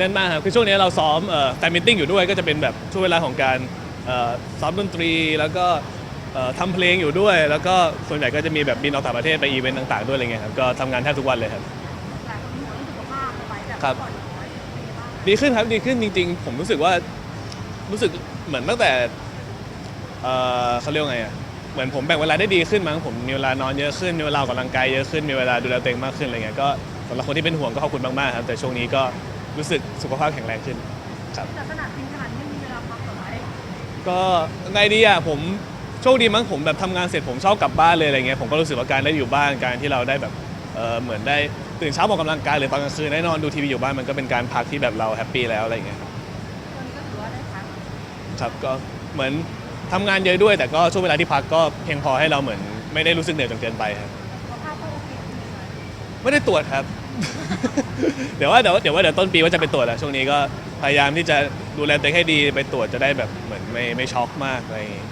แน่นมากครับคือช่วงนี้เราซ้อมเอ่อแฟนมิทติ้งอยู่ด้วยก็จะเป็นแบบช่วงเวลาของการเอ่อซ้อมดนตรีแล้วก็เอ่อทำเพลงอยู่ด้วย แล้วก็ส่วนใหญ่ก็จะมีแบบบินออกต่างประเทศไปอีเวนต์ต่างๆด้วยอะไรเงี้ยครับก็ทำงานแทบทุกวันเลยครับ หลายคนห่วงเรื่องสุขภาพเอาไว้แต่ครับ ก่อนน้อยเป็นไงบ้าง ดีขึ้นครับดีขึ้นจริงๆ ผมรู้สึกว่ารู้สึกเหมือนตั้งแต่เอ่อเขาเรียกว่าไงอะเหมือนผมแบ่งเวลาได้ดีขึ้นมั้งผมมีเวลานอนเยอะขึ้นมีเวลาออกกำลังกายเยอะขึ้นมีเวลาดูแลตัวเองมากขึ้นอะไรเงี้ยก็สำหรับคนที่เป็นห่วงก็ขอบคุณมากๆครับแต่ช่วงนี้ก็ รู้สึกสุขภาพแข็งแรงขึ้นครับ แต่ขนาดกินขนาดนี้ยังมีเวลาพักต่อไหมก็ไงดีอะผมโชคดีมั้งผมแบบทำงานเสร็จผมชอบกลับบ้านเลยอะไรเงี้ยผมก็รู้สึกว่าการได้อยู่บ้านการที่เราได้แบบเออเหมือนได้ตื่นเช้าออกกำลังกายหรือตอนกลางคืนได้นอนดูทีวีอยู่บ้านมันก็เป็นการพักที่แบบเราแฮปปี้แล้วอะไรเงี้ยครับคนก็ถือว่าได้พักครับก็เหมือนทำงานเยอะด้วย แต่ก็ช่วงเวลาที่พักก็เพียงพอให้เราเหมือนไม่ได้รู้สึกเหนื่อยจนเกินไปครับสุขภาพก็โอเคดีไหมไม่ได้ตรวจครับ เดี๋ยวว่าเดี๋ยวว่าเดี๋ยวว่าเดี๋ยวต้นปีว่าจะไปตรวจแล้วช่วงนี้ก็พยายามที่จะดูแลตัวเองให้ดีไปตรวจจะได้แบบเหมือนไม่ไม่ช็อกมากอะไรอย่างงี้ย